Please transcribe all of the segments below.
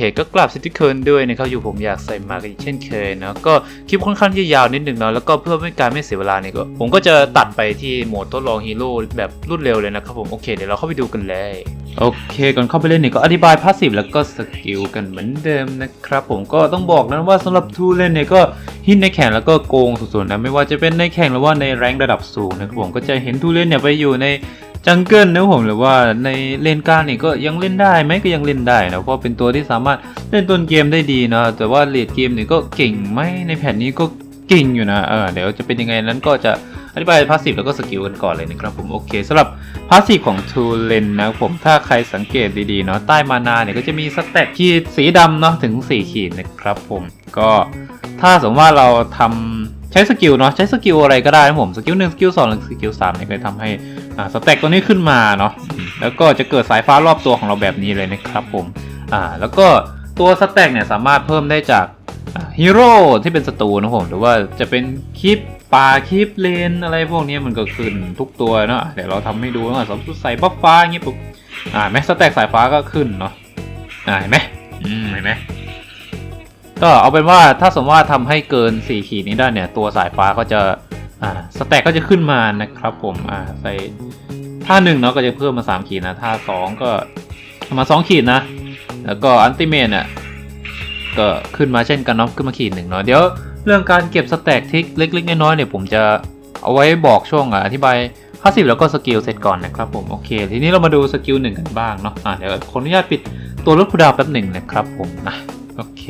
เคก็กลับสิทุกคนด้วยนะครับอยู่ผมอยากใส่มากันอีกเช่นเคยเนาะก็คลิปค่อนข้างที่จะยาวนิดหนึ่งเนาะแล้วก็เพื่อไม่การไม่เสียเวลาเนี่ยก็ผมก็จะตัดไปที่โหมดทดลองฮีโร่แบบรวดเร็วเลยนะครับผมโอเคเดี๋ยวเราเข้าไปดูกันเลยโอเคก่อนเข้าไปเล่นเนี่ยก็อธิบายพาสซีฟแล้วก็สกิลกันเหมือนเดิมนะครับผมก็ต้องบอกนะว่าสำหรับทูเล่นเนี่ยก็ฮิตในแข่งแล้วก็โกงสุดๆนะไม่ว่าจะเป็นในแข่งหรือว่าในแรงระดับสูงนะครับผมก็จะเห็นทูเล่นเนี่ยไปอยู่ใน จังเกิลนะผมหรือว่าในเลนกลางเนี่ยก็ยังเล่นได้ไหมก็ยังเล่นได้นะเพราะเป็นตัวที่สามารถเล่นต้นเกมได้ดีนะแต่ว่าเลดเกมเนี่ยก็เก่งไหมในแผ่นนี้ก็เก่งอยู่นะเออเดี๋ยวจะเป็นยังไงนั้นก็จะอธิบายพาสซีฟแล้วก็สกิลกันก่อนเลยนะครับผมโอเคสำหรับพาสซีฟของทูเลนนะผมถ้าใครสังเกตดีๆเนาะใต้มานาเนี่ยก็จะมีสเต็ปขีดสีดำเนาะถึง 4 ขีดนะครับผมก็ถ้าสมมติว่าเราทำ ใช้สกิลเนาะใช้สกิลอะไรก็ได้นะผมสกิลหนึ่งสกิลสองหรือสกิลสามเนี่ยก็จะทำให้อ่าสเต็ปตัวนี้ขึ้นมาเนาะแล้วก็จะเกิดสายฟ้ารอบตัวของเราแบบนี้เลยนะครับผมอ่าแล้วก็ตัวสเต็กเนี่ยสามารถเพิ่มได้จากฮีโร่ที่เป็นศัตรูนะผมหรือว่าจะเป็นคลิปป่าคลิปเลนอะไรพวกนี้มันก็ขึ้นทุกตัวเนาะเดี๋ยวเราทำให้ดูนะสมมติใส่บัฟฟ้าอย่างเงี้ยปุ๊บอ่าแม็กสแต็กสายฟ้าก็ขึ้นเนาะอ่าเห็นไหมอืมเห็นไหม ก็เอาเป็นว่าถ้าสมมติว่าทำให้เกิน 4 ขีดนี้ได้เนี่ย ตัวสายฟ้าก็จะอ่าสแต็กก็จะขึ้นมานะครับผมอ่าใส่ท่าหนึ่งเนาะก็จะเพิ่มมา 3 ขีดนะท่าสองก็มา 2 ขีดนะ แล้วก็อันติเมนอะก็ขึ้นมาเช่นกันเนาะขึ้นมาขีดหนึ่งเนาะเดี๋ยวเรื่องการเก็บสแต็กทิกเล็ก ๆ น้อยๆเนี่ยผมจะเอาไว้บอกช่วงอะอธิบาย50แล้วก็สกิลเสร็จก่อนนะครับผมโอเค ทีนี้เรามาดูสกิลหนึ่งกันบ้างเนาะอะเดี๋ยวขออนุญาตปิดตัวลดคูดาวน์แป๊บหนึ่งนะครับผมนะโอเค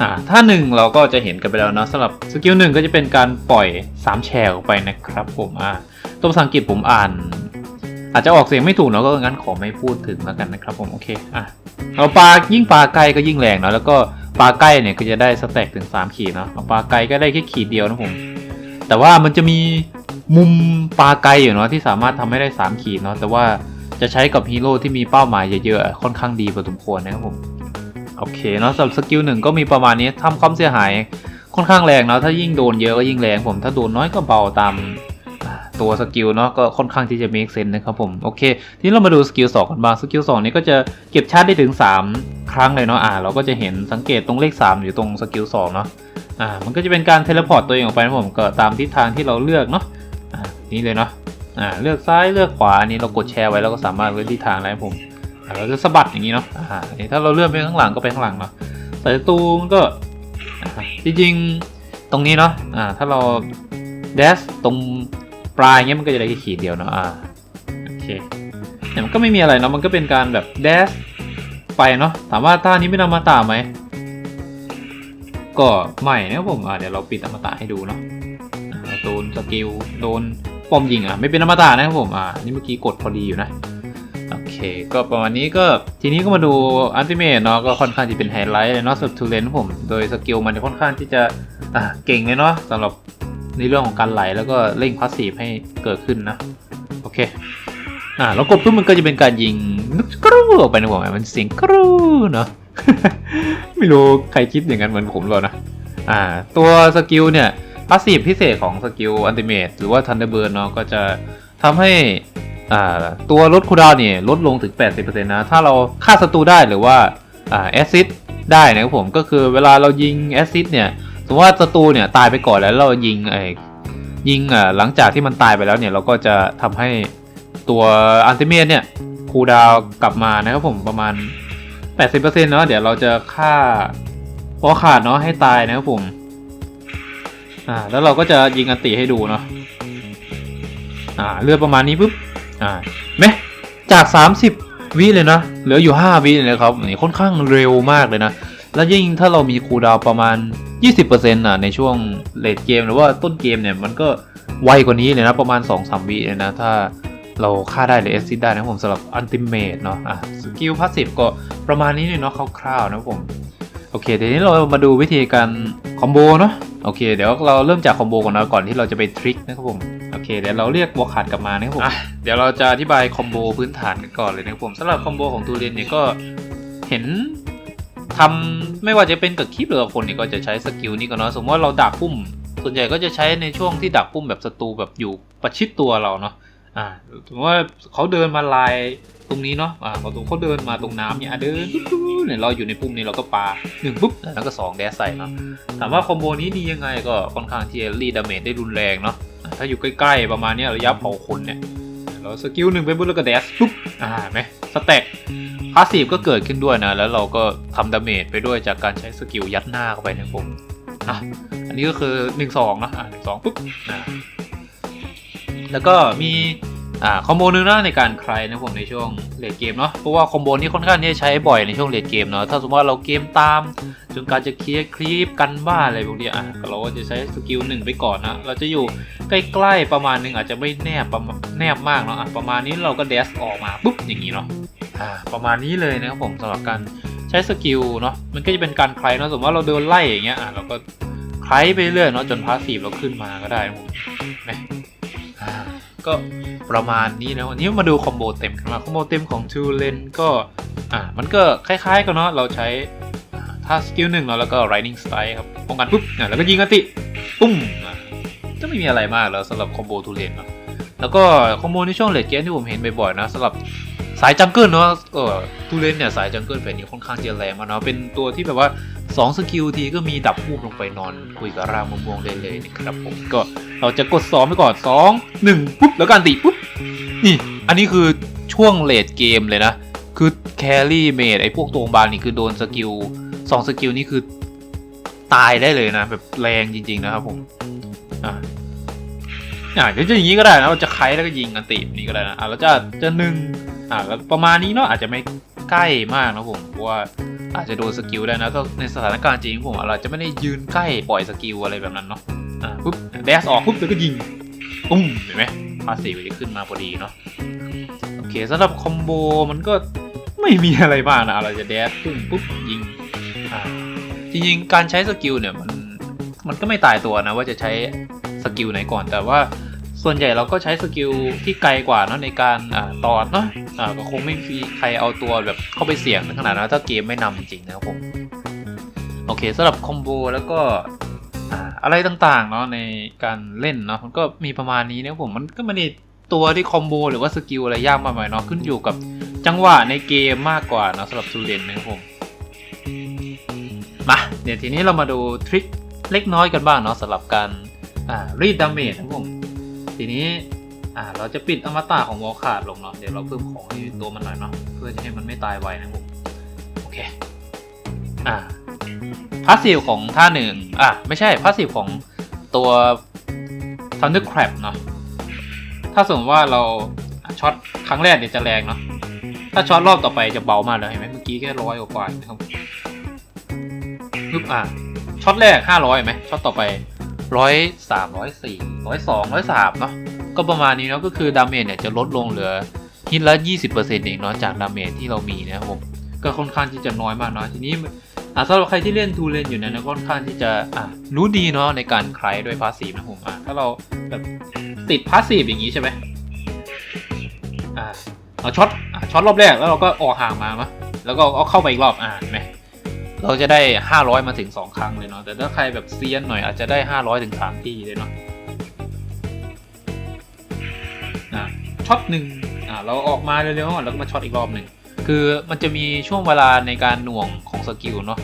อ่าถ้าหนึ่งเราก็จะเห็นกันไปแล้วเนาะสำหรับสกิลหนึ่งก็จะเป็นการปล่อย 3แชร์ออกไปนะครับผมอ่าตัวภาษาอังกฤษผมอ่าน อาจจะออกเสียงไม่ถูกเนาะก็งั้นขอไม่พูดถึงแล้วกันนะครับผมโอเคอะเราปลายิ่งปลาไกลก็ยิ่งแรงเนาะแล้วก็ปลาใกล้เนี่ยก็จะได้สแต็กถึง 3 ขีดเนาะปลาไกลก็ได้แค่ขีดเดียวนะผม แต่ว่ามันจะมีมุมปลาไกลอยู่เนาะที่สามารถทำให้ได้ 3 ขีดเนาะแต่ว่าจะใช้กับฮีโร่ที่มีเป้าหมายเยอะๆค่อนข้างดีพอสมควรนะครับผม โอเคเนาะสำหรับสกิลหนึ่งก็มีประมาณนี้ทำความเสียหายค่อนข้างแรงเนาะถ้ายิ่งโดนเยอะก็ยิ่งแรงผมถ้าโดนน้อยก็เบาตามตัวสกิลเนาะก็ค่อนข้างที่จะ make sense นะครับผมโอเค ทีนี้เรามาดูสกิล2กันบ้างสกิล2นี้ก็จะเก็บชาร์จได้ถึง 3 ครั้งเลยเนาะอ่าเราก็จะเห็นสังเกตตรงเลข 3 อยู่ตรงสกิล2เนาะอ่ามันก็จะเป็นการเทเลพอร์ตตัวเองออกไปนะผมก็ตามทิศทางที่เราเลือกเนาะอ่านี่เลยเนาะอ่าเลือกซ้ายเลือกขวาอันนี้เรากดแชร์ไว้แล้วก็สามารถเลือกทิศทางได้ผม เราจะสะบัดอย่างนี้เนาะอ่าถ้าเราเลื่อนไปข้างหลังก็ไปข้างหลังเนาะสายตูมันก็จริงๆตรงนี้เนาะอ่าถ้าเราเดสตรงปลายเงี้ยมันก็จะได้แค่ขีดเดียวเนาะอ่าโอเคเนี่ยมันก็ไม่มีอะไรเนาะมันก็เป็นการแบบแดชไปเนาะถามว่าท่านี้ไม่นำมาตาไหมก็ไม่นะครับผมอ่าเดี๋ยวเราปิดอมตะให้ดูเนาะโดนสกิลโดนปอมยิงอะไม่เป็นอมตะนะครับผมอ่านี่เมื่อกี้กดพอดีอยู่นะ โอเค ก็ประมาณนี้ก็ทีนี้ก็มาดูอันติเมทเนาะก็ค่อนข้างที่เป็นไฮไลท์เลยเนาะสำหรับทูเลนผม โดยสกิลมันค่อนข้างที่จะอ่าเก่งเลยเนาะสำหรับในเรื่องของการไหลแล้วก็เร่งพาสซีฟให้เกิดขึ้นนะ โอเคอ่าแล้วกดปุ๊บมันก็จะเป็นการยิงนึกกรูออกไปในหัวมันเสียงกรูเนาะไม่รู้ใครคิดอย่างนั้นเหมือนผมเลยนะอ่าตัวสกิลเนี่ยพาสซีฟพิเศษของสกิลอันติเมทหรือว่าทันเดอร์เบิร์นเนาะก็จะทำให้ ตัวลดคูดาวเนี่ยลดลงถึง 80%นะ ถ้าเราฆ่าศัตรูได้หรือว่าแอซิดได้นะครับผมก็คือเวลาเรายิงแอซิดเนี่ยสมมติว่าศัตรูเนี่ยตายไปก่อนแล้วเรายิงไอ้ยิงอ่าหลังจากที่มันตายไปแล้วเนี่ยเราก็จะทำให้ตัวอันติเมตเนี่ยคูดาวกลับมานะครับผมประมาณ 80%เนาะเดี๋ยวเราจะฆ่าพอขาดเนาะให้ตายนะครับผมอ่าแล้วเราก็จะยิงอันติให้ดูเนาะอ่าเลือดประมาณนี้ปุ๊บ อ่าไหมจาก 30 วิเลยนะ เหลืออยู่ 5 วิเลยครับนี่ค่อนข้างเร็วมากเลยนะ แล้วยิ่งถ้าเรามีคูลดาวประมาณ 20%อะในช่วงเลดเกมหรือว่าต้นเกมเนี่ยมันก็ไวกว่านี้เลยนะประมาณ 2-3 วิเลยนะถ้าเราฆ่าได้หรือเอซิดได้นะผมสำหรับอันติเมทเนาะอะสกิลพาสซีฟก็ประมาณนี้เลยเนาะคร่าวๆนะผม โอเคเดี๋ยวนี้เรามาดูวิธีการคอมโบเนาะโอเค เดี๋ยวเราเริ่มจากคอมโบก่อนนะก่อนที่เราจะไปทริคนะครับผม เคเดี๋ยวเราเรียกบวกขาดกลับมานะครับผมเดี๋ยวเราจะอธิบายคอมโบพื้นฐานกันก่อนเลยนะครับผมสำหรับคอมโบของตูเรียนเนี่ยก็เห็นทำไม่ว่าจะเป็นกับคลิปหรือกับคนเนี่ยก็จะใช้สกิลนี้กันเนาะสมมติว่าเราดักปุ่ม ส่วนใหญ่ก็จะใช้ในช่วงที่ดักปุ่มแบบศัตรูแบบอยู่ประชิดตัวเราเนาะอ่าสมมติว่าเขาเดินมาลาย ตรงนี้เนาะอ่าพอตรงเขาเดินมาตรงน้ำเนี่ยอะเดินเนี่ยเราอยู่ในปุ่มนี้เราก็ปาหนึ่งปุ๊บแล้วก็สองแดสใส่เนาะถามว่าคอมโบนี้ดียังไงก็ค่อนข้างที่จะรีดดาเมจได้รุนแรงเนาะอะถ้าอยู่ใกล้ๆประมาณเนี้ยระยะเผาขนเนี่ยเราสกิลหนึ่งไปปุ๊บแล้วก็แดสปุ๊บอ่าเห็นไหมสแต็กพาสซีฟก็เกิดขึ้นด้วยนะ แล้วเราก็ทำดาเมจไปด้วยจากการใช้สกิลยัดหน้าเข้าไปในผมอะอันนี้ก็คือ1นสองนะอ่าหนึ่งสองปุ๊บอ่าแล้วก็มี อ่าคอมโบนึงนะในการใครนะผมในช่วงเลดเกมเนาะเพราะว่าคอมโบนี้ค่อนข้างที่จะใช้บ่อยในช่วงเลดเกมเนาะถ้าสมมติว่าเราเกมตามจนการจะเคลียร์คลิปกันบ้าอะไรพวกนี้อะเราก็จะใช้สกิลหนึ่งไปก่อนนะเราจะอยู่ใกล้ๆประมาณหนึงอาจจะไม่แนบประมาณแนบมากเนาะอะประมาณนี้เราก็เดสออกมาปุ๊บอย่างนี้เนาะอ่าประมาณนี้เลยนะครับผมสำหรับการใช้สกิลเนาะมันก็จะเป็นการใครเนาะสมมติว่าเราเดินไล่อย่างเงี้ยอะเราก็ใครไปเรื่อยเนาะจนพาสซีฟเราขึ้นมาก็ได้นะ ก็ประมาณนี้นะวันนี้มาดูคอมโบเต็มกันมาคอมโบเต็มของทูเลนก็อ่ามันก็คล้ายๆกันเนาะเราใช้ถ้าสกิลหนึ่งเนาะแล้วก็ Riding Strike ครับป้องกันปุ๊บอะแล้วก็ยิงอติปุ้มอะก็ไม่มีอะไรมากแล้วสำหรับคอมโบทูเลนเนาะแล้วก็คอมโบในช่วงเลดเกมที่ผมเห็นบ่อยๆนะสำหรับ สายจังเกิลเนาะก็ทูเลนเนี่ยสายจังเกิลแผ่นนี้ค่อนข้างจะแรงมาเนาะเป็นตัวที่แบบว่า 2 สกิลทีก็มีดับพูบลงไปนอนคุยกับร่างมะม่วงได้เลยนะครับผมก็เราจะกด2ไปก่อน 2 1 ปุ๊บ แล้วก็อันติปุ๊บ นี่ อันนี้คือช่วงเลดเกมเลยนะ คือแครี่เมดไอ้พวกตัวบางนี่คือโดนสกิลสองสกิลนี่คือตายได้เลยนะ แบบแรงจริง ๆ นะครับผมอะ อะเดี๋ยวจะอย่างนี้ก็ได้นะเราจะไคแล้วก็ยิงอันติแบบนี้ก็ได้นะอะเราจะจะหนึ่งอะแล้วประมาณนี้เนาะอาจจะไม่ใกล้มากนะผมเพราะว่าอาจจะโดนสกิลได้นะถ้าในสถานการณ์จริงผมเราจะไม่ได้ยืนใกล้ปล่อยสกิลอะไรแบบนั้นเนาะอะปุ๊บแดสออกปุ๊บแล้วก็ยิงปุ้มเห็นไหมพาสซีฟจะขึ้นมาพอดีเนาะโอเคสำหรับคอมโบมันก็ไม่มีอะไรมากนะเราจะแดดปุ้งปุ๊บยิงอ่าจริงๆการใช้สกิลเนี่ยมันมันก็ไม่ตายตัวนะว่าจะใช้ สกิลไหนก่อน แต่ว่าส่วนใหญ่เราก็ใช้สกิลที่ไกลกว่าเนอะในการอ่าตอดเนาะอ่าก็คงไม่มีใครเอาตัวแบบเข้าไปเสี่ยงในขนาดนั้นถ้าเกมไม่นำจริงนะครับผม โอเคสำหรับคอมโบแล้วก็อ่าอะไรต่างๆเนาะในการเล่นเนาะมันก็มีประมาณนี้นะครับผมมันก็ไม่ได้ตัวที่คอมโบหรือว่าสกิลอะไรยากมากมายเนาะขึ้นอยู่กับจังหวะในเกมมากกว่านะสำหรับซูเดนนะครับผมมาเดี๋ยวทีนี้เรามาดูทริคเล็กน้อยกันบ้างเนาะสำหรับการ อ่ารีดดาเมจนะครับผมทีนี้อ่าเราจะปิดอมตะของวอลขาดลงเนาะเดี๋ยวเราเพิ่มของให้ตัวมันหน่อยเนาะเพื่อจะให้มันไม่ตายไวนะผมโอเคอ่าพาสซีฟของท่าหนึ่งอะไม่ใช่พาสซีฟของตัว Thunder Crab เนาะถ้าสมมติว่าเราช็อตครั้งแรกเนี่ยวจะแรงเนาะถ้าช็อตรอบต่อไปจะเบามากเลยเห็นไหมเมื่อกี้แค่ร้อยกว่านะครับปึ๊บอะช็อตแรกห้าร้อยไหมช็อตต่อไป ร้อยสามร้อยสี่ร้อยสองร้อยสามเนาะก็ประมาณนี้เนาะก็คือดาเมจเนี่ยจะลดลงเหลือฮิตละยี่สิบเปอร์เซ็นต์เองเนาะจากดาเมจที่เรามีนะครับผมก็ค่อนข้างที่จะน้อยมากเนาะทีนี้อะสำหรับใครที่เล่นทูเลนอยู่เนยนะค่อนข้างที่จะอะรู้ดีเนาะในการใครด้วยพาสซีฟนะผมอะถ้าเราแบบติดพาสซีฟอย่างนี้ใช่ไหมอ่าเราช็อตช็อตรอบแรกแล้วเราก็ออกห่างมามะแล้วก็เอาเข้าไปอีกรอบอ่าเห็นไหม เราจะได้ 500 มาถึง 2 ครั้งเลยเนาะแต่ถ้าใครแบบเซียนหน่อยอาจจะได้ 500 ถึง 3 ที่เลยเนาะอะช็อตหนึ่งอ่าเราออกมาเร็วๆก่อนแล้วก็มาช็อตอีกรอบหนึ่งคือมันจะมีช่วงเวลาในการหน่วงของสกิลเนาะ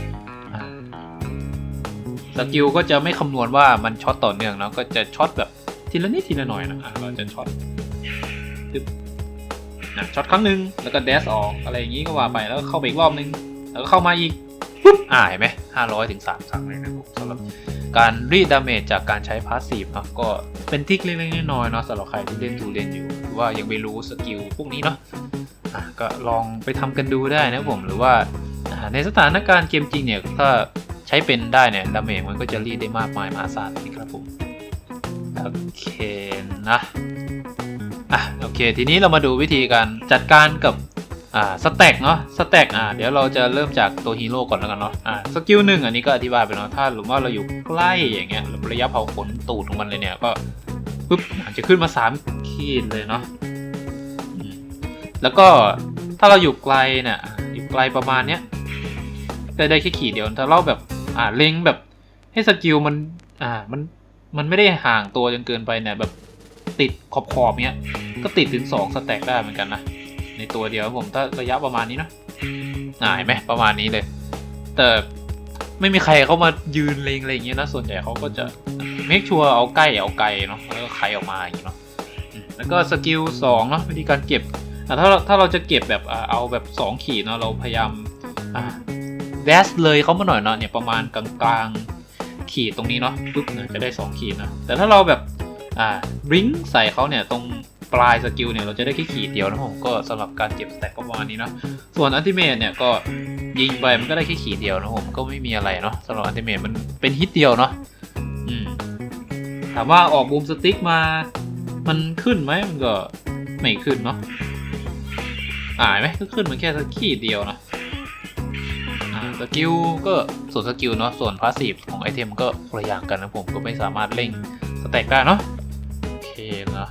สกิลก็จะไม่คำนวณว่ามันช็อตต่อเนื่องเนาะก็จะช็อตแบบทีละนิดทีละหน่อยนะอะเราจะช็อตนะช็อตครั้งหนึ่งแล้วก็เดสออกอะไรอย่างนี้ก็ว่าไปแล้วก็เข้าไปอีกรอบนึงแล้วก็เข้ามาอีก อ่าเห็นไหมห้าร้อยถึงสามครั้งเลยนะครับสำหรับการรีดดาเมจจากการใช้พาสซีฟเนาะก็เป็นทิกเล็กๆน้อยๆเนาะสำหรับใครที่เล่นทูเล่นอยู่หรือว่ายังไม่รู้สกิลพวกนี้เนาะอะก็ลองไปทำกันดูได้นะผมหรือว่าในสถานการณ์เกมจริงเนี่ยถ้าใช้เป็นได้เนี่ยดาเมจมันก็จะรีดได้มากมายมหาศาลนะครับผมโอเคนะอะโอเค ทีนี้เรามาดูวิธีการจัดการกับ อ่าสแต็กเนาะสแต็กอ่าเดี๋ยวเราจะเริ่มจากตัวฮีโร่ก่อนแล้วกันเนาะอ่าสกิลหนึ่งอันนี้ก็อธิบายไปเนาะถ้าหรือว่าเราอยู่ใกล้อย่างเงี้ยระยะเผาขนตูดของมันเลยเนี่ยก็ปุ๊บอาจจะขึ้นมาสามขีดเลยเนาะแล้วก็ถ้าเราอยู่ไกลเนี่ยอยู่ไกลประมาณเนี้ยได้ได้แค่ขีดเดียวถ้าเราแบบอ่าเล็งแบบให้สกิลมันอ่ามันมันไม่ได้ห่างตัวจนเกินไปเนี่ยแบบติดขอบขอบๆเนี้ยก็ติดถึง 2 สแต็กได้เหมือนกันนะ ในตัวเดียวผมถ้าระยะประมาณนี้นะอ่าเห็นไหมประมาณนี้เลย แต่ไม่มีใครเข้ามายืนเลงอะไรอย่างเงี้ยนะ ส่วนใหญ่เขาก็จะเมคชัวร์เอาใกล้เอาไกลเนาะแล้วก็ไขออกมาอย่างเงี้ยเนาะแล้วก็สกิลสองเนาะวิธีการเก็บอ่ถ้าถ้าเราจะเก็บแบบอ่าเอาแบบสองขีดเนาะเราพยายามแดสเลยเขามาหน่อยเนาะเนี่ยประมาณกลางๆขีดตรงนี้เนาะปุ๊บเนี่ยจะได้สองขีดนะแต่ถ้าเราแบบอ่าริงใส่เขาเนี่ยตรง ปลายสกิลเนี่ยเราจะได้แค่ขีดเดียวนะผมก็สำหรับการเก็บสแต็กประมาณนี้เนาะส่วนอันติเมทเนี่ยก็ยิงไปมันก็ได้แค่ขีดเดียวนะผมก็ไม่มีอะไรเนาะสำหรับอันติเมทมันเป็นฮิตเดียวเนาะถามว่าออกบูมสติ๊กมา มันขึ้นไหมมันก็ไม่ขึ้นเนาะอ่าเห็นไหมก็ขึ้นมันแค่สักขีดเดียวนะสกิลก็ส่วนสกิลเนาะส่วนพาสซีฟของไอเทมก็คนละอย่างกันนะผมก็ไม่สามารถเร่งสแต็กได้เนาะโอเคนะ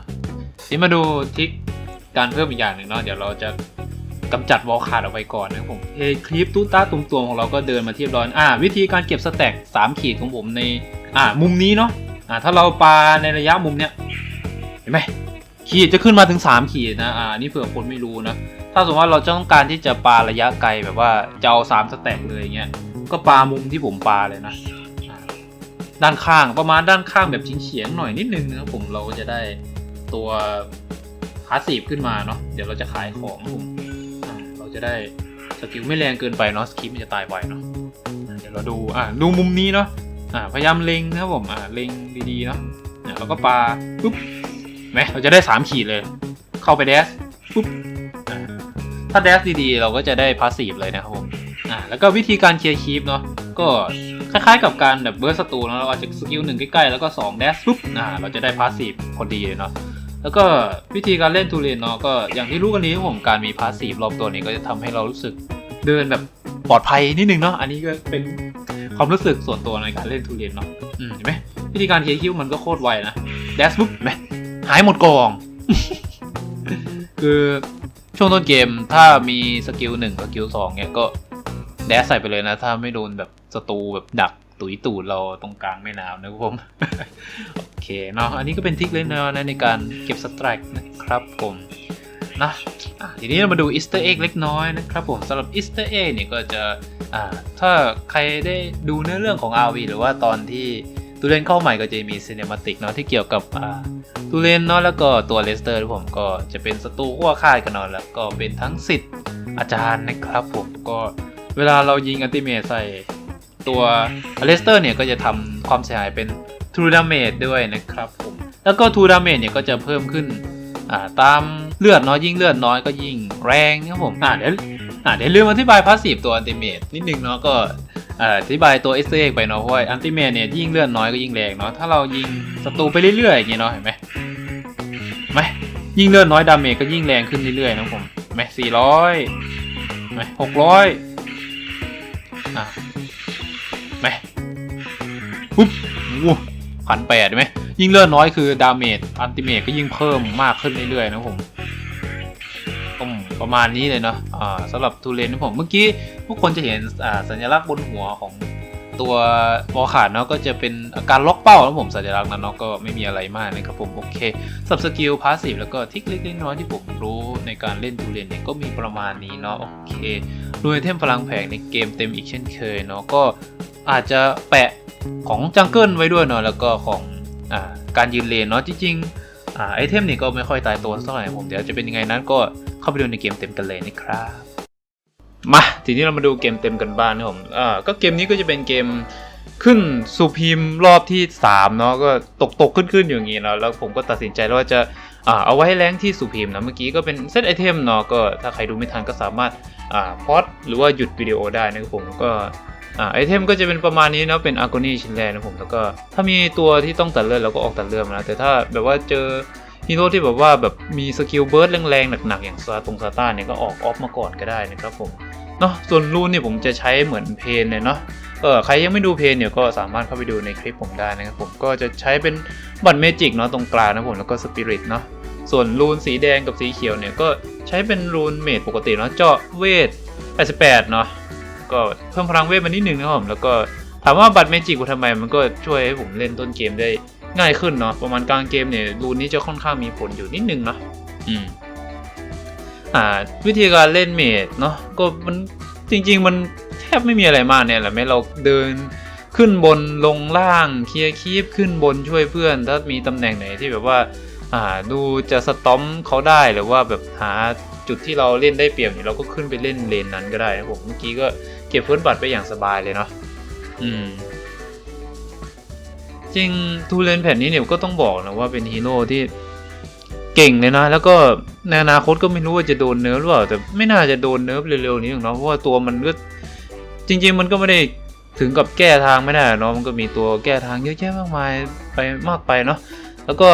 นี้มาดูทิกการเพิ่มอีกอย่างหนึ่งเนาะเดี๋ยวเราจะกำจัดวอลคาร์ดออกไปก่อนนะครับผมเอคลิปตู้ตาตุ่มตัวของเราก็เดินมาเทียบร้อยอ่า วิธีการเก็บสแต็กสามขีดของผมในอ่ามุมนี้เนาะอ่าถ้าเราปาในระยะมุมเนี้ยเห็นไหมขีดจะขึ้นมาถึง 3 ขีดนะอ่านี่เผื่อคนไม่รู้นะถ้าสมมติว่าเราต้องการที่จะปาระยะไกลแบบว่าจะเอาสามสแต็กเลยอย่างเงี้ยก็ปามุมที่ผมปาเลยนะด้านข้างประมาณด้านข้างแบบเฉียงๆหน่อยนิดนึงนะครับผมเราก็จะได้ ตัวพาสซีฟขึ้นมาเนาะเดี๋ยวเราจะขายของนะผมอ่าเราจะได้สกิลไม่แรงเกินไปเนาะสกิปมันจะตายไวเนาะอ่าเดี๋ยวเราดูอ่าดูมุมนี้เนาะอ่าพยายามเล็งนะครับผมอ่าเล็งดีๆเนาะเนี่ยเราก็ปาปุ๊บเห็นไหมเราจะได้ 3 ขีดเลย เข้าไปเดสปุ๊บอ่าถ้าเดสดีๆ เราก็จะได้พาสซีฟเลยนะครับผมอ่าแล้วก็วิธีการเคลียร์คีปเนาะก็คล้ายๆกับการแบบเบิร์สศัตรูเนาะเราอาจจะสกิลหนึ่งใกล้ๆแล้วก็2เดสปุ๊บอ่าเราจะได้พาสซีฟพอดีเลยเนาะ แล้วก็วิธีการเล่นทูเรนเนาะก็อย่างที่รู้กันนี้ครับผมการมีพาสซีฟรอบตัวนี้ก็จะทำให้เรารู้สึกเดินแบบปลอดภัยนิดนึงเนาะอันนี้ก็เป็นความรู้สึกส่วนตัวในการเล่นทูเรนเนาะเห็นไหมวิธีการเคลียร์คิวมันก็โคตรไวนะแดสปุ๊บเห็นไหมหายหมดกอง คือช่วงต้นเกมถ้ามีสกิลหนึ่งสกิลสองเนี่ยก็แดสใส่ไปเลยนะ ถ้าไม่โดนแบบศัตรูแบบดักตุยตูดเราตรงกลางแม่น้ำนะครับผม เคเนาะอันนี้ก็เป็นทริคเล็กน้อยนะในการเก็บสตรค์นะครับผมนะทีนี้เรามาดูอีสเตอร์เอ็กเล็กน้อยนะครับผมสำหรับอีสเตอร์เอ็กเนี่ยก็จะถ้าใครได้ดูเนื้อเรื่องของ RV หรือว่าตอนที่ตูเลนเข้าใหม่ก็จะมีซีเนมาติกเนาะที่เกี่ยวกับตูเลนเนาะแล้วก็ตัวเลสเตอร์ผมก็จะเป็นศัตรูขั้วค่ายกันเนาะแล้วก็เป็นทั้งสิทธิ์อาจารย์นะครับผมก็เวลาเรายิงอันติเมทใส่ตัวเลสเตอร์เนี่ยก็จะทำความเสียหายเป็น True Damage ด้วยนะครับผมแล้วก็ True Damage เนี่ยก็จะเพิ่มขึ้นอ่าตามเลือดน้อยยิ่งเลือดน้อยก็ยิ่งแรงนะครับผมอ่าเดี๋ยวอ่าเดี๋ยวลืมอธิบายพาสซีฟตัวอันติเมทนิดนึงเนาะก็อ่าอธิบายตัวเอสเอ็กไปเนาะเพราะอันติเมทเนี่ยยิ่งเลือดน้อยก็ยิ่งแรงเนาะถ้าเรายิงศัตรูไปเรื่อยๆอย่างเงี้ยเนาะเห็นไหมไหมยิ่งเลือดน้อยดาเมจก็ยิ่งแรงขึ้นเรื่อยๆนะครับผมไหมสี่ร้อยไหมหกร้อยอะไหมปุ๊บวู้ พันแปดไหมยิ่งเลือดน้อยคือดาเมจอันติเมจก็ยิ่งเพิ่มมากขึ้นเรื่อยๆนะผมประมาณนี้เลยเนาะอ่าสำหรับทูเรนนะผมเมื่อกี้ทุกคนจะเห็นสัญลักษณ์บนหัวของตัวบอขาดเนาะก็จะเป็นอาการล็อกเป้านะผมสัญลักษณ์นั้นเนาะก็ไม่มีอะไรมากนะครับผมโอเคสับสกิลพาสซีฟแล้วก็ทิกเล็กน้อยที่ผมรู้ในการเล่นทูเรนเนี่ยก็มีประมาณนี้เนาะโอเคดูไอเทมพลังแผงในเกมเต็มอีกเช่นเคยเนาะก็อาจจะแปะ ของจังเกิลไว้ด้วยเนาะแล้วก็ของอการยืนเลนเนาะจริงๆอไอเทมนี่ก็ไม่ค่อยตายตัวเท่าไหร่ผมเดี๋ยวจะเป็นยังไงนั้นก็เข้าไปดูในเกมเต็มกันเลยนะครับมาทีนี้เรามาดูเกมเต็มกันบ้างนะผมอ่าก็เกมนี้ก็จะเป็นเกมขึ้นสูพีมรอบที่3เนาะก็ตกตกขึ้นขึ้นอย่างงี้เนาะแล้วผมก็ตัดสินใจแล้วว่าจะอ่าเอาไว้ให้แรงที่สูพีมนะเมื่อกี้ก็เป็นเซตไอเทมเนาะก็ถ้าใครดูไม่ทันก็สามารถอ่าพอดหรือว่าหยุดวิดีโอได้นะครับผมก็ ไอเทมก็จะเป็นประมาณนี้นะเป็นอาร์โกนีชิ้นแรกนะผมแล้วก็ถ้ามีตัวที่ต้องตัดเลือดเราก็ออกตัดเลือดมานะแต่ถ้าแบบว่าเจอฮีโร่ที่แบบว่าแบบมีสกิลเบิร์ดแรงๆหนักๆอย่างซาตรงซาต้าเนี่ยก็ออกออฟมาก่อนก็ได้นะครับผมเนาะส่วนรูนเนี่ยผมจะใช้เหมือนเพนเลยเนาะเออใครยังไม่ดูเพนเนี่ยก็สามารถเข้าไปดูในคลิปผมได้นะครับผมก็จะใช้เป็นบัตรเมจิกเนาะตรงกลางนะผมแล้วก็สปิริตเนาะส่วนรูนสีแดงกับสีเขียวเนี่ยก็ใช้เป็นรูนเมจปกติเนาะเจาะเวท88เนาะ ก็เพิ่มพลังเวทมานิดนึงนะครับผมแล้วก็ถามว่าบัตรเมจิกกูทำไมมันก็ช่วยให้ผมเล่นต้นเกมได้ง่ายขึ้นเนาะประมาณกลางเกมเนี่ยรูนนี้จะค่อนข้างมีผลอยู่นิดนึงเนาะอืมอ่าวิธีการเล่นเมจเนาะก็มันจริง ๆ มันแทบไม่มีอะไรมากเนี่ยแหละแม้เราเดินขึ้นบนลงล่างเคลียร์คีปขึ้นบนช่วยเพื่อน ถ้ามีตำแหน่งไหนที่แบบว่า อ่าดูจะสตอมเขาได้หรือว่าแบบหา จุดที่เราเล่นได้เปรียบเนี่ยเราก็ขึ้นไปเล่นเลนนั้นก็ได้นะผมเมื่อกี้ก็เก็บเฟิร์สบัตรไปอย่างสบายเลยเนาะอืมจริงทูเลนแผ่นนี้เนี่ยก็ต้องบอกนะว่าเป็นฮีโร่ที่เก่งเลยนะ แล้วก็ในอนาคตก็ไม่รู้ว่าจะโดนเนิร์ฟหรือเปล่าแต่ไม่น่าจะโดนเนิร์ฟเร็วๆนี้หรอกเนาะเพราะว่าตัวมันก็จริง ๆ มันก็ไม่ได้ถึงกับแก้ทางไม่ได้เนาะมันก็มีตัวแก้ทางเยอะแยะมากมายไปมากไปเนาะ แล้วก็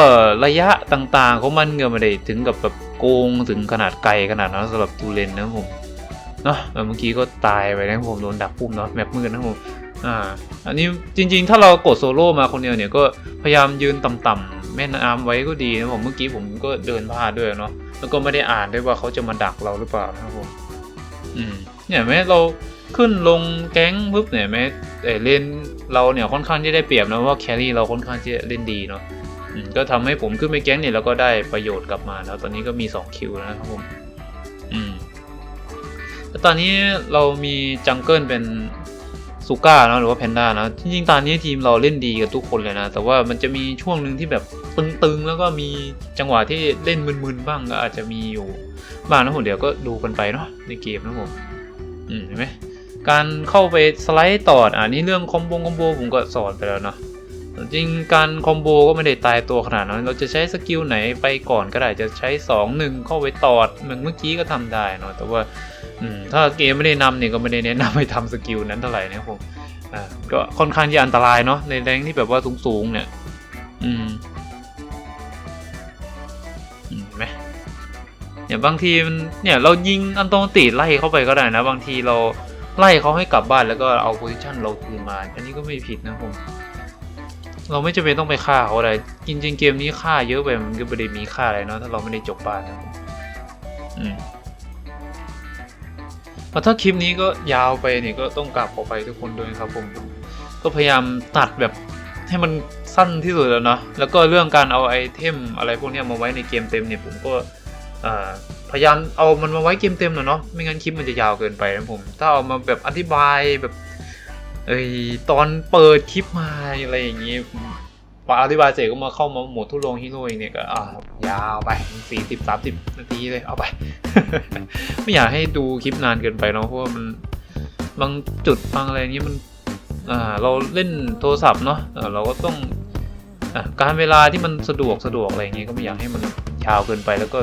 ระยะต่างๆของมันก็ไม่ได้ถึงกับแบบโกงถึงขนาดไกลขนาดนั้นสำหรับทูเลนนะผมเนาะเมื่อกี้ก็ตายไปนะผมโดนดักปุ่มเนาะแมปมืดนะผมอ่าอันนี้จริงๆ ถ้าเรากดโซโล่มาคนเดียวเนี่ยก็พยายามยืนต่ำๆแม่น้ำไว้ก็ดีนะผมเมื่อกี้ผมก็เดินพลาดด้วยเนาะแล้วก็ไม่ได้อ่านด้วยว่าเขาจะมาดักเราหรือเปล่านะครับผมอืมเนี่ยแม้เราขึ้นลงแก๊งปุ๊บเนี่ยแม้แต่เล่นเราเนี่ยค่อนข้างที่ได้เปรียบนะว่าแครี่เราค่อนข้างที่จะเล่นดีเนาะ ก็ทำให้ผมขึ้นไปแก๊งเนี่ยแล้วก็ได้ประโยชน์กลับมาแล้วตอนนี้ก็มี2คิวแล้วนะครับผมอืมแล้วตอนนี้เรามีจังเกิลเป็นซูก้านะหรือว่าแพนด้านะจริงๆตอนนี้ทีมเราเล่นดีกันทุกคนเลยนะ แต่ว่ามันจะมีช่วงหนึ่งที่แบบตึงๆ แล้วก็มีจังหวะที่เล่นมึนๆบ้างก็อาจจะมีอยู่บ้างนะผมเดี๋ยวก็ดูกันไปเนาะในเกมนะผมอืมเห็นไหมการเข้าไปสไลด์ตอดอ่านี่เรื่องคอมโบคอมโบผมก็สอนไปแล้วเนาะ จริงการคอมโบก็ไม่ได้ตายตัวขนาดนั้น เราจะใช้สกิลไหนไปก่อนก็ได้จะใช้ 2 1 เข้าไปตอดเหมือนเมื่อกี้ก็ทำได้เนาะแต่ว่าถ้าเกมไม่ได้นำเนี่ยก็ไม่ได้แนะนำให้ทำสกิลนั้นเท่าไหร่นะครับผมก็ค่อนข้างที่อันตรายเนาะในแรงที่แบบว่าสูงๆเนี่ย อืมเห็นไหมเนี่ยบางทีมันเนี่ยเรายิงอันตรงติไล่เข้าไปก็ได้นะ บางทีเราไล่เขาให้กลับบ้านแล้วก็เอาโพซิชันเราคืนมา อันนี้ก็ไม่ผิดนะผม เราไม่จำเป็นต้องไปฆ่าเขาอะไรจริงๆเกมนี้ฆ่าเยอะไปมันก็ไม่ได้มีค่าอะไรเนาะถ้าเราไม่ได้จบบ้านนะผมอืมพอถ้าคลิปนี้ก็ยาวไปเนี่ยก็ต้องกลับขอไปทุกคนด้วยนะครับผม ก็พยายามตัดแบบให้มันสั้นที่สุดแล้วเนาะแล้วก็เรื่องการเอาไอเทมอะไรพวกเนี้ยมาไว้ในเกมเต็มเนี่ยผมก็อ่าพยายามเอามันมาไว้เกมเต็มหน่อยเนาะไม่งั้นคลิปมันจะยาวเกินไปนะผม ถ้าเอามาแบบอธิบายแบบ เอ้ตอนเปิดคลิปมาอะไรอย่างงี้พออธิบายเสร็จก็มาเข้ามาหมดทุลงฮีโร่เองเนี่ยก็อ่ายาวไปสี่สิบสามสิบนาทีเลยเอาไป ไม่อยากให้ดูคลิปนานเกินไปเนาะเพราะว่ามันบางจุดบางอะไรนี้มันอ่าเราเล่นโทรศัพท์เนาะเออเราก็ต้องอการเวลาที่มันสะดวกสะดวกอะไรอย่างงี้ยก็ไม่อยากให้มันยาวเกินไปแล้วก็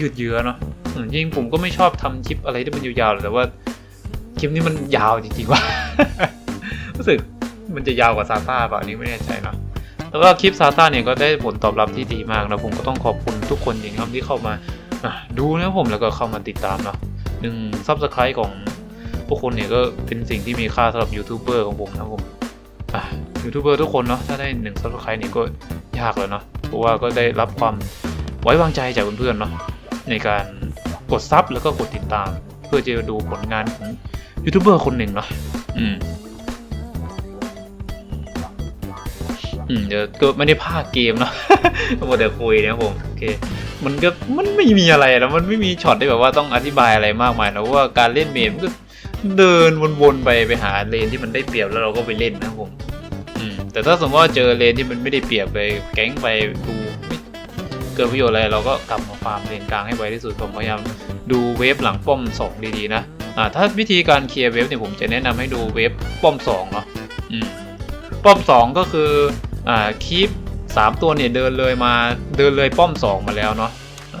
ยืดเยื้อเนาะอืมจริงผมก็ไม่ชอบทำคลิปอะไรที่มันยาวๆแต่ว่าคลิปนี้มันยาวจริงๆว่า รู้สึกมันจะยาวกว่าซาต้าป่ะอันนี้ไม่แน่ใจนะแล้วก็คลิปซาต้าเนี่ยก็ได้ผลตอบรับที่ดีมากนะผมก็ต้องขอบคุณทุกคนจริงครับที่เข้ามาดูนะผมแล้วก็เข้ามาติดตามเนาะหนึ่งซับสไครต์ของพวกคนเนี่ยก็เป็นสิ่งที่มีค่าสำหรับยูทูบเบอร์ของผมนะผมยูทูบเบอร์ทุกคนเนาะถ้าได้หนึ่งซับสไครต์เนี่ยก็ยากแล้วเนาะเพราะว่าก็ได้รับความไว้วางใจจากเพื่อนๆเนาะในการกดซับแล้วก็กดติดตาม เพื่อจะดูผลงานของยูทูบเบอร์คนหนึ่งเนาะ อืม อืม เดี๋ยวก็ไม่ได้พากเกมเนาะหมดแต่คุยนะผมโอเค มันก็มันไม่มีอะไรแล้วมันไม่มีช็อตที่แบบว่าต้องอธิบายอะไรมากมายนะว่าการเล่นเมมนก็เดินวนๆไปไปหาเลนที่มันได้เปรียบแล้วเราก็ไปเล่นนะผม อืม แต่ถ้าสมมติว่าเจอเลนที่มันไม่ได้เปรียบไปแก๊งไปดูเกิดประโยชน์อะไรเราก็กลับมาฟาร์มเลนกลางให้ไวที่สุดผมพยายามดูเวฟหลังป้อมสองดีๆนะ อ่าถ้าวิธีการเคลียร์เวฟเนี่ยผมจะแนะนำให้ดูเวฟป้อมสองเนาะอืมป้อมสองก็คืออ่าคีปสามตัวเนี่ยเดินเลยมาเดินเลยป้อมสองมาแล้วเนาะ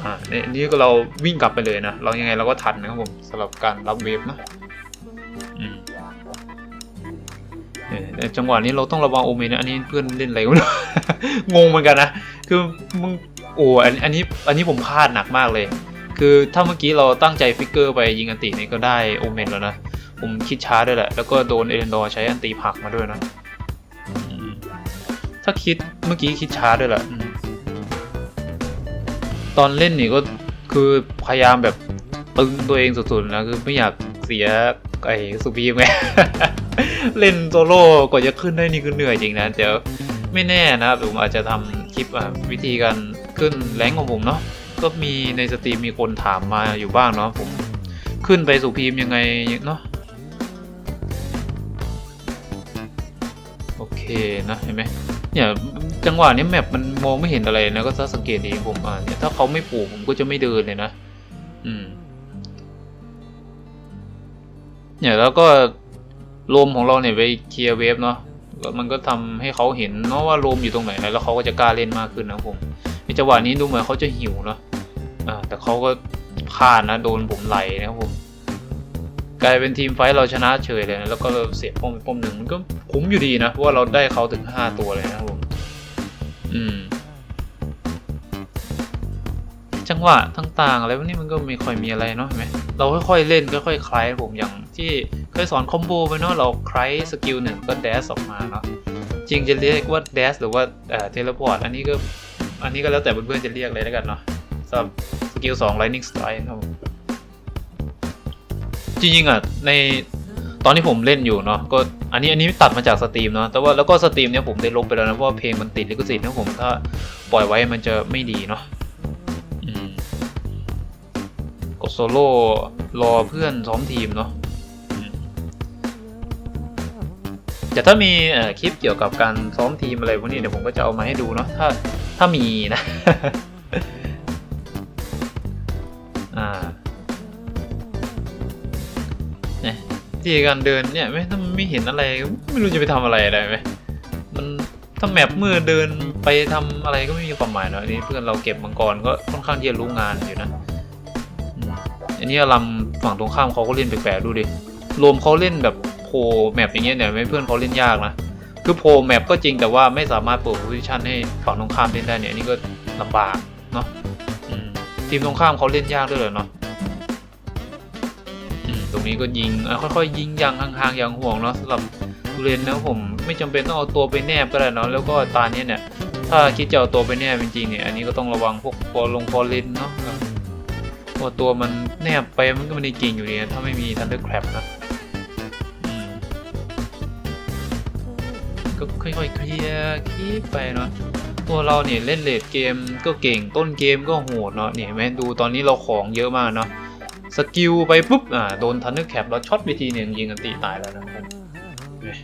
อ่าเนี่ยนี่ก็เราวิ่งกลับไปเลยนะเรายังไงเราก็ทันนะครับผมสำหรับการรับเวฟนะอืมจังหวะนี้เราต้องระวังโอเมนนะอันนี้เพื่อนเล่นอะไรวะงงเหมือนกันนะคือมึงโอ้อันอันนี้อันนี้ผมพลาดหนักมากเลย คือถ้าเมื่อกี้เราตั้งใจฟิกเกอร์ไปยิงอันตินี่ก็ได้โอเมนแล้วนะ ผมคิดช้าด้วยแหละ แล้วก็โดนเอเลนดอร์ใช้อันตีผักมาด้วยนะ ถ้าคิดเมื่อกี้คิดช้าด้วยแหละ ตอนเล่นนี่ก็คือพยายามแบบตึงตัวเองสุดๆนะคือไม่อยากเสียไอ้สุพีมไงเล่นโซโล่กว่าจะขึ้นได้นี่คือเหนื่อยจริงนะเดี๋ยวไม่แน่นะผมอาจจะทำคลิปวิธีการขึ้นแรงของผมเนาะ ก็มีในสตรีมมีคนถามมาอยู่บ้างเนาะผมขึ้นไปสู่พีมยังไงเนาะโอเคนะเห็นไหมเนี่ยจังหวะนี้แมปมันมองไม่เห็นอะไรนะก็ถ้าสังเกตดีผมอ่าเนี่ยถ้าเขาไม่ปลูกผมก็จะไม่เดินเลยนะ อืม เนี่ยแล้วก็ลมของเราเนี่ยไปเคลียร์เวฟเนาะแล้วมันก็ทำให้เขาเห็นเนาะว่าลมอยู่ตรงไหนแล้วเขาก็จะกล้าเล่นมากขึ้นนะผมในจังหวะนี้ดูเหมือนเขาจะหิวเนาะ อ่าแต่เขาก็พลาดนะ โดนผมไหลนะครับผม กลายเป็นทีมไฟท์เราชนะเฉยเลยนะ แล้วก็เสียป้อมป้อมหนึ่งมันก็คุ้มอยู่ดีนะ เพราะว่าเราได้เขาถึงห้าตัวเลยนะครับผม อืม จังหวะต่างๆอะไรพวกนี้มันก็ไม่ค่อยมีอะไรเนาะเห็นไหมเราค่อยๆเล่นค่อยๆคลายผมอย่างที่เคยสอนคอมโบไปเนาะเราคลายสกิลหนึ่งก็แดสออกมาเนาะจริงจะเรียกว่าแดสหรือว่าเอ่อเทเลพอร์ตอันนี้ก็อันนี้ก็แล้วแต่เพื่อนๆจะเรียกเลยแล้วกันเนาะ สำหรับสกิลสอง Lightning Strike ครับจริงๆอะในตอนที่ผมเล่นอยู่เนาะก็อันนี้อันนี้ตัดมาจากสตรีมเนาะแต่ว่าแล้วก็สตรีมเนี่ยผมได้ลบไปแล้วนะเพราะว่าเพลงมันติดลิขสิทธิ์นะผมถ้าปล่อยไว้มันจะไม่ดีเนาะกดโซโล่รอเพื่อนซ้อมทีมเนาะอืมแต่ถ้ามีคลิปเกี่ยวกับการซ้อมทีมอะไรพวกนี้เดี๋ยวผมก็จะเอามาให้ดูเนาะถ้าถ้ามีนะ อ่าเนี่ยที่การเดินเนี่ยไม่ถ้ามันไม่เห็นอะไรก็ไม่รู้จะไปทำอะไรได้ไหมมันถ้าแมปมือเดินไปทำอะไรก็ไม่มีความหมายเนาะอันนี้เพื่อนเราเก็บมังกรก็ค่อนข้างที่จะรู้งานอยู่นะอันนี้ลำฝั่งตรงข้ามเขาก็เล่นแปลกๆดูดิรวมเขาเล่นแบบโพแมปอย่างเงี้ยเนี่ยไม่เพื่อนเขาเล่นยากนะคือโพแมปก็จริงแต่ว่าไม่สามารถเปิดโพซิชันให้ฝั่งตรงข้ามเล่นได้เนี่ยนี่ก็ลำบาก ทีมตรงข้ามเขาเล่นยากด้วยเหรอเนาะตรงนี้ก็ยิงค่อยๆยิงอย่างห่างๆอย่างห่วงเนาะสำหรับเรนนะผมไม่จำเป็นต้องเอาตัวไปแนบก็ได้เนาะแล้วก็ตาเนี้ยเนี่ยถ้าคิดจะเอาตัวไปแนบจริงๆเนี่ยอันนี้ก็ต้องระวังพวกฟอลงฟอลเลนเนาะเออเพราะตัวมันแนบไปมันก็ไม่ได้เก่งอยู่ดีนะถ้าไม่มีทันเดอร์แครบนะก็ค่อยๆเคลียร์คีบไปเนาะ ตัวเราเนี่ยเล่นเลดเกมก็เก่งต้นเกมก็โหดเนาะเนี่ยเห็นไหมดูตอนนี้เราของเยอะมากเนาะสกิลไปปุ๊บอ่าโดนทันเนอร์แคปแล้วช็อตไปทีหนึ่งยิงกันตีตายแล้วนะครับเนี่ย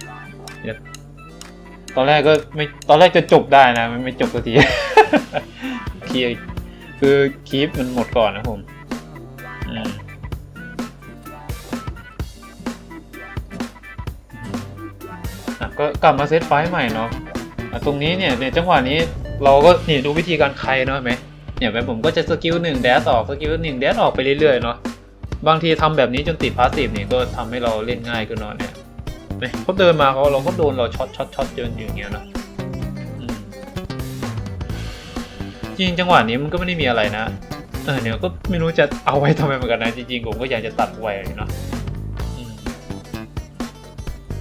เนี่ยตอนแรกก็ไม่ตอนแรกจะจบได้นะไม่ไม่จบสักทีเคลียคือคีปมันหมดก่อนนะผมอืมอะก็กลับมาเซตไฟล์ใหม่เนาะ ตรงนี้เนี่ยในจังหวะนี้เราก็เนี่ยดูวิธีการใครเนาะไหมเนี่ยแบบผมก็จะสกิลหนึ่งแดสออกสกิลหนึ่งแดสออกไปเรื่อยๆเนาะบางทีทำแบบนี้จนติดพาสซีฟเนี่ยก็ทำให้เราเล่นง่ายขึ้นเนาะเนี่ยเนี่ยเขาเดินมาเขาเราก็โดนเราช็อตช็อตช็อตจนอย่างเงี้ยนะจริงจังหวะนี้มันก็ไม่ได้มีอะไรนะเออเนี่ยก็ไม่รู้จะเอาไว้ทำไมเหมือนกันนะจริงๆผมก็อยากจะตัดไว้เนาะ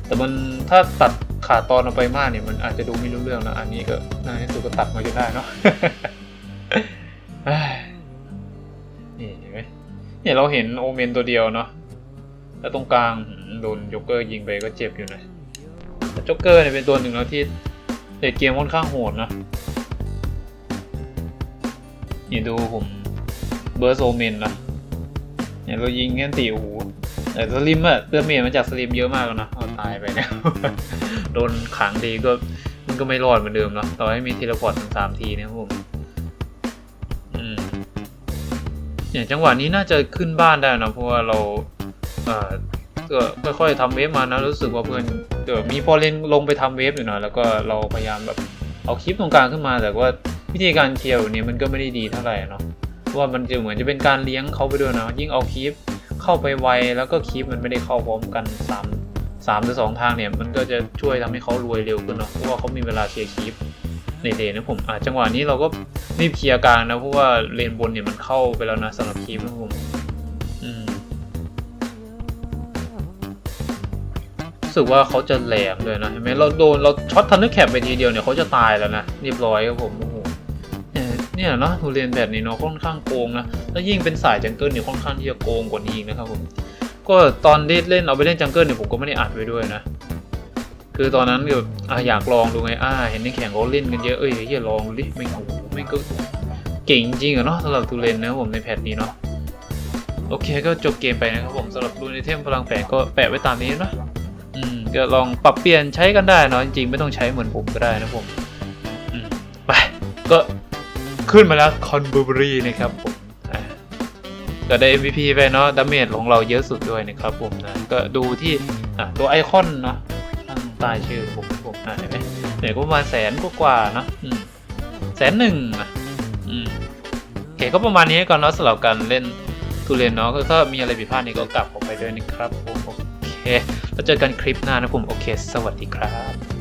แต่มันถ้าตัด ขาดตอนออกไปมากเนี่ยมันอาจจะดูไม่รู้เรื่องนะอันนี้ก็นที่สุก็ตัดมาจนได้เนาะนี่เห็นไหมเนี่ยเราเห็นโอเมนตัวเดียวเนาะแล้วตรงกลางโดนจ็อกเกอร์ยิงไปก็เจ็บอยู่นะแต่จ็อกเกอร์เนี่ยเป็นตัวหนึ่งแล้วที่เด็ดเกมค่อนข้างโหดนะนี่ดูผมเบอร์โซเมนนะเนี่ยเรายิงแค่ตีโอ้โหแต่สลิมอะเตือนเมจมาจากสลิมเยอะมากแล้วนะเอาตายไปเนี่ย โดนขังดีก็มันก็ไม่รอดเหมือนเดิมเนาะต่อให้มีเทเลพอร์ตถึงสามทีนะครับผมอืมเนี่ยจังหวะนี้น่าจะขึ้นบ้านได้นะเพราะว่าเราเอ่อก็ค่อยๆทำเวฟมานะรู้สึกว่าเพื่อนเดี๋ยวมีพอเล่นลงไปทำเวฟอยู่นะแล้วก็เราพยายามแบบเอาคลิปตรงกลางขึ้นมาแต่ว่าวิธีการเคลียร์แบบนี้มันก็ไม่ได้ดีเท่าไหร่เนาะเพราะว่ามันจะเหมือนจะเป็นการเลี้ยงเขาไปด้วยนะยิ่งเอาคลิปเข้าไปไวแล้วก็คลิปมันไม่ได้เข้าพร้อมกันสาม สามหรือสองทางเนี่ยมันก็จะช่วยทำให้เขารวยเร็วขึ้นเนาะเพราะว่าเขามีเวลาเคลียร์คลิปในเลนนะผมอะจังหวะนี้เราก็รีบเคลียร์กลางนะเพราะว่าเลนบนเนี่ยมันเข้าไปแล้วนะสำหรับคีมนะผมอืมรู้สึกว่าเขาจะแหลมเลยนะเห็นไหมเราโดนเราช็อตทันเดอร์แคปไปทีเดียวเนี่ยเขาจะตายแล้วนะเรียบร้อยครับผมโอ้โหเนี่ยเนี่ยเนาะทุเรียนแบบนี้เนาะค่อนข้างโกงนะแล้วยิ่งเป็นสายจังเกิลเนี่ยค่อนข้างที่จะโกงกว่านี้อีกนะครับผม ก็ตอนเล่นเล่นเอาไปเล่นจังเกิลเนี่ยผมก็ไม่ได้อัดไว้ด้วยนะ คือตอนนั้นแบบอะอยากลองดูไงอ่าเห็นในแข่งเขาเล่นกันเยอะเอ้ยเฮียลองดูดิไม่โอ้ไม่ก็เก่งจริงอะเนาะสำหรับตูเลนนะผมในแพทนี้เนาะโอเคก็จบเกมไปนะครับผมสำหรับรูนไอเทมพลังแฝงก็แปะไว้ตามนี้นะอืมก็ลองปรับเปลี่ยนใช้กันได้เนาะจริงๆ ไม่ต้องใช้เหมือนผมก็ได้นะผมอืมไปก็ขึ้นมาแล้วคอนบูเบอรี่นะครับผม ก็ได้ MVP ไปเนาะดาเมจของเราเยอะสุดด้วยนะครับผมนะก็ดูที่ตัวไอคอนเนาะข้างใต้ชื่อผมผมอ่านไหมเนี่ยก็ประมาณแสนกว่าเนาะแสนหนึ่งอะอืมโอเคก็ประมาณนี้ก่อนเนาะสำหรับการเล่นทุเรียนเนาะก็ถ้ามีอะไรผิดพลาดนี่ก็กลับผมไปด้วยนะครับผมโอเคแล้วเจอกันคลิปหน้านะผมโอเค สวัสดีครับ